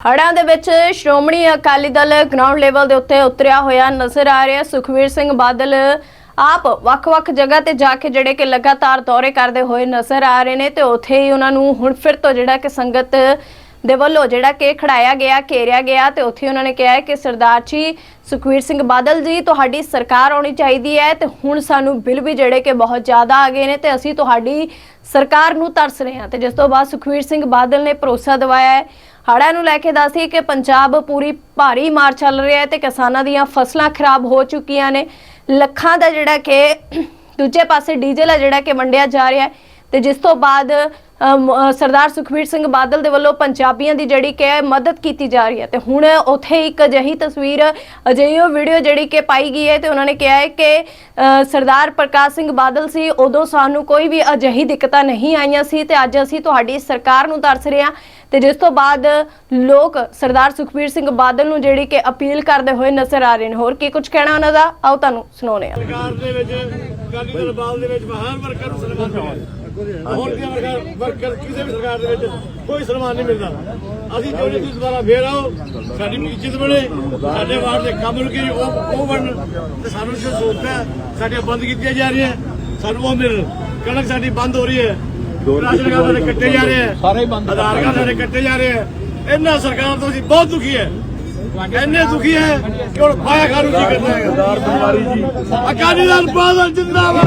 ਹੜਾਂ ਦੇ ਵਿੱਚ ਸ਼੍ਰੋਮਣੀ ਅਕਾਲੀ ਦਲ ਗਰਾਊਂਡ ਲੈਵਲ ਦੇ ਉੱਤੇ ਉਤਰਿਆ ਹੋਇਆ ਨਜ਼ਰ ਆ ਰਿਹਾ। ਸੁਖਵੀਰ ਸਿੰਘ ਬਾਦਲ ਆਪ ਵੱਖ-ਵੱਖ ਜਗ੍ਹਾ ਤੇ ਜਾ ਕੇ ਜਿਹੜੇ ਕਿ ਲਗਾਤਾਰ ਦੌਰੇ ਕਰਦੇ ਹੋਏ ਨਜ਼ਰ ਆ ਰਹੇ ਨੇ ਤੇ ਉੱਥੇ ਹੀ ਉਹਨਾਂ ਨੂੰ ਹੁਣ ਫਿਰ ਤੋਂ ਜਿਹੜਾ ਕਿ ਸੰਗਤ ਦੇ ਵੱਲੋਂ ਜਿਹੜਾ ਕਿ ਖੜਾਇਆ ਗਿਆ, ਘੇਰਿਆ ਗਿਆ ਤੇ ਉੱਥੇ ਉਹਨਾਂ ਨੇ ਕਿਹਾ ਹੈ ਕਿ ਸਰਦਾਰ ਜੀ, ਸੁਖਵੀਰ ਸਿੰਘ ਬਾਦਲ ਜੀ, ਤੁਹਾਡੀ ਸਰਕਾਰ ਆਉਣੀ ਚਾਹੀਦੀ ਹੈ ਤੇ ਹੁਣ ਸਾਨੂੰ ਬਿੱਲ ਵੀ ਜਿਹੜੇ ਕਿ ਬਹੁਤ ਜ਼ਿਆਦਾ ਆ ਗਏ ਨੇ ਤੇ ਅਸੀਂ ਤੁਹਾਡੀ ਸਰਕਾਰ ਨੂੰ ਤਰਸ ਰਹੇ ਹਾਂ ਤੇ ਜਿਸ ਤੋਂ ਬਾਅਦ ਸੁਖਵੀਰ ਸਿੰਘ ਬਾਦਲ ਨੇ ਭਰੋਸਾ ਦਿਵਾਇਆ ਹੈ। ਹੜ੍ਹਾਂ ਨੂੰ ਲੈ ਕੇ ਦੱਸੀ ਕਿ ਪੰਜਾਬ ਪੂਰੀ ਭਾਰੀ ਮਾਰ ਚੱਲ ਰਿਹਾ ਹੈ ਤੇ ਕਿਸਾਨਾਂ ਦੀਆਂ ਫਸਲਾਂ ਖਰਾਬ ਹੋ ਚੁੱਕੀਆਂ ਨੇ। ਲੱਖਾਂ ਦਾ ਜਿਹੜਾ ਕਿ ਦੂਜੇ ਪਾਸੇ ਡੀਜ਼ਲ ਹੈ ਜਿਹੜਾ ਕਿ ਵੰਡਿਆ ਜਾ ਰਿਹਾ ਹੈ। ਤੇ ਜਿਸ ਤੋਂ ਬਾਅਦ ਸਰਦਾਰ ਸੁਖਬੀਰ ਸਿੰਘ ਬਾਦਲ ਦੇ ਵੱਲੋਂ ਪੰਜਾਬੀਆਂ ਦੀ ਜਿਹੜੀ ਕਿ ਮਦਦ ਕੀਤੀ ਜਾ ਰਹੀ ਹੈ। ਤੇ ਹੁਣ ਉੱਥੇ ਇੱਕ ਅਜਿਹੀ ਤਸਵੀਰ, ਅਜਿਹੀ ਉਹ ਵੀਡੀਓ ਜਿਹੜੀ ਕਿ ਪਾਈ ਗਈ ਹੈ ਤੇ ਉਹਨਾਂ ਨੇ ਕਿਹਾ ਹੈ ਕਿ ਸਰਦਾਰ ਪ੍ਰਕਾਸ਼ ਸਿੰਘ ਬਾਦਲ ਸੀ, ਉਦੋਂ ਸਾਨੂੰ ਕੋਈ ਵੀ ਅਜਿਹੀ ਦਿੱਕਤਾਂ ਨਹੀਂ ਆਈਆਂ ਸੀ ਤੇ ਅੱਜ ਅਸੀਂ ਤੁਹਾਡੀ ਸਰਕਾਰ ਨੂੰ ਤਰਸ ਰਹੇ ਹਾਂ। ਤੇ ਜਿਸ ਤੋਂ ਬਾਅਦ ਲੋਕ ਸਰਦਾਰ ਸੁਖਬੀਰ ਸਿੰਘ ਬਾਦਲ ਨੂੰ ਜਿਹੜੀ ਕਿ ਅਪੀਲ ਕਰਦੇ ਹੋਏ ਨਜ਼ਰ ਆ ਰਹੇ ਨੇ। ਹੋਰ ਕੀ ਕੁਝ ਕਹਿਣਾ ਉਹਨਾਂ ਦਾ? ਆਓ ਤੁਹਾਨੂੰ ਸੁਣਾਉਂਦੇ ਹਾਂ। ਸਰਕਾਰ ਦੇ ਵਿੱਚ, ਅਕਾਲੀ ਦਲ ਦੇ ਵਿੱਚ ਮਹਾਨ ਵਰਕਰ ਨੂੰ ਸਨਮਾਨ ਮਿਲਿਆ ਹੋਰ ਦੀਆਂ ਵਰਕਰ ਵਰਕਰ ਕਿਸੇ ਵੀ ਸਰਕਾਰ ਦੇ ਵਿੱਚ ਕੋਈ ਸਨਮਾਨ ਨਹੀਂ ਮਿਲਦਾ। ਅਸੀਂ ਚਾਹੁੰਦੇ ਤੁਸੀਂ ਦੁਬਾਰਾ ਫੇਰ ਆਓ ਸਾਡੀ ਇੱਜ਼ਤ ਬਣੇ ਸਾਡੇ ਵਾਰਡ ਦੇ ਕੰਮ ਰੁਕੇ ਉਹ ਉਹ ਬਣਨ। ਤੇ ਸਾਨੂੰ ਜੋ ਸਹੂਲਤਾਂ ਸਾਡੀਆਂ ਬੰਦ ਕੀਤੀਆਂ ਜਾ ਰਹੀਆਂ। ਸਾਨੂੰ ਉਹ ਮਿਲਣ ਕਣਕ ਸਾਡੀ ਬੰਦ ਹੋ ਰਹੀ ਹੈ। ਰਾਸ਼ਨ ਕਾਰਡ ਸਾਡੇ ਕੱਟੇ ਜਾ ਰਹੇ ਹੈ। ਸਾਰੇ ਬੰਦ ਆਧਾਰ ਕਾਰਡ ਸਾਡੇ ਕੱਟੇ ਜਾ ਰਹੇ ਹੈ। ਇਹਨਾਂ ਸਰਕਾਰ ਤੋਂ ਅਸੀਂ ਬਹੁਤ ਦੁਖੀ ਹੈ। ਇੰਨੇ ਦੁਖੀ ਹੈ ਕਿ ਹੁਣ ਪਾਇਆ ਖਾਰੂ ਕੀ ਕਰਨਾ ਹੈ ਸਰਦਾਰ ਬਿਮਾਰੀ ਜੀ। ਅਕਾਲੀ ਦਲ ਬਾਦਲ ਜਿੰਦਾਬਾਦ।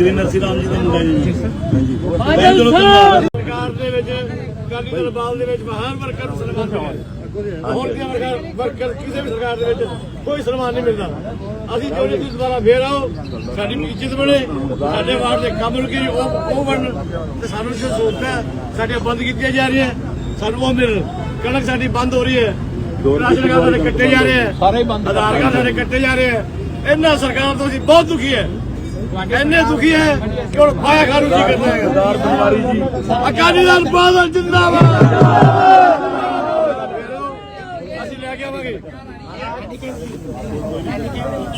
ਸ੍ਰੀ ਨਰਸੀ ਰਾਮ ਜੀ ਦਾ ਮੁੰਡਾ ਜੀ। ਹਾਂਜੀ ਬਾਦਲ ਚਲੋ ਸਾਹਿਬ ਸਰਕਾਰ ਦੇ ਵਿੱਚ ਅਕਾਲੀ ਦਲ ਬਾਲ ਦੇ ਵਿੱਚ ਮਹਾਨ ਵਰਕਰ ਨੂੰ ਸਨਮਾਨ ਮਿਲਿਆ। ਹੋਰ ਦੀਆਂ ਵਰਕਰ ਵਰਕਰ ਕਿਸੇ ਵੀ ਸਰਕਾਰ ਦੇ ਵਿੱਚ ਕੋਈ ਸਨਮਾਨ ਨਹੀਂ ਮਿਲਦਾ। ਅਸੀਂ ਚਾਹੁੰਦੇ ਤੁਸੀਂ ਦੁਬਾਰਾ ਫੇਰ ਆਓ ਸਾਡੀ ਇੱਜ਼ਤ ਬਣੇ ਸਾਡੇ ਵਾਰਡ ਦੇ ਕੰਮ ਰੁਕੇ ਉਹ ਉਹ ਬਣਨ। ਤੇ ਸਾਨੂੰ ਜੋ ਸਹੂਲਤਾਂ ਸਾਡੀਆਂ ਬੰਦ ਕੀਤੀਆਂ ਜਾ ਰਹੀਆਂ। ਸਾਨੂੰ ਉਹ ਮਿਲਣ ਕਣਕ ਸਾਡੀ ਬੰਦ ਹੋ ਰਹੀ ਹੈ। ਰਾਸ਼ਨ ਕਾਰਡ ਸਾਡੇ ਕੱਟੇ ਜਾ ਰਹੇ ਹੈ। ਸਾਰੇ ਹੀ ਬੰਦ ਆਧਾਰ ਕਾਰਡ ਸਾਡੇ ਕੱਟੇ ਜਾ ਰਹੇ ਹੈ। ਇਹਨਾਂ ਸਰਕਾਰ ਤੋਂ ਅਸੀਂ ਬਹੁਤ ਦੁਖੀ ਹੈ। ਇੰਨੇ ਦੁਖੀ ਹੈ ਕਿ ਹੁਣ ਪਾਇਆ ਖਾਰੂ ਕੀ ਕਰਨਾ ਹੈ ਸਰਦਾਰ ਬਿਮਾਰੀ ਜੀ। ਅਕਾਲੀ ਦਲ ਬਾਦਲ ਜਿੰਦਾਬਾਦ।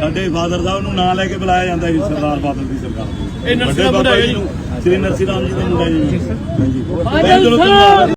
ਸਾਡੇ ਫਾਦਰ ਸਾਹਿਬ ਨੂੰ ਨਾਂ ਲੈ ਕੇ ਬੁਲਾਇਆ ਜਾਂਦਾ ਜੀ ਸਰਦਾਰ ਬਾਦਲ ਦੀ ਸਰਕਾਰ ਇਹ ਨਰਸੀ ਵੱਡੇ ਦਾ ਮੁੰਡਾ ਬਾਬਾ ਜੀ। ਨੂੰ ਸ੍ਰੀ ਨਰਸੀ ਰਾਮ ਜੀ ਦਾ ਮੁੰਡਾ ਜੀ। ਹਾਂਜੀ।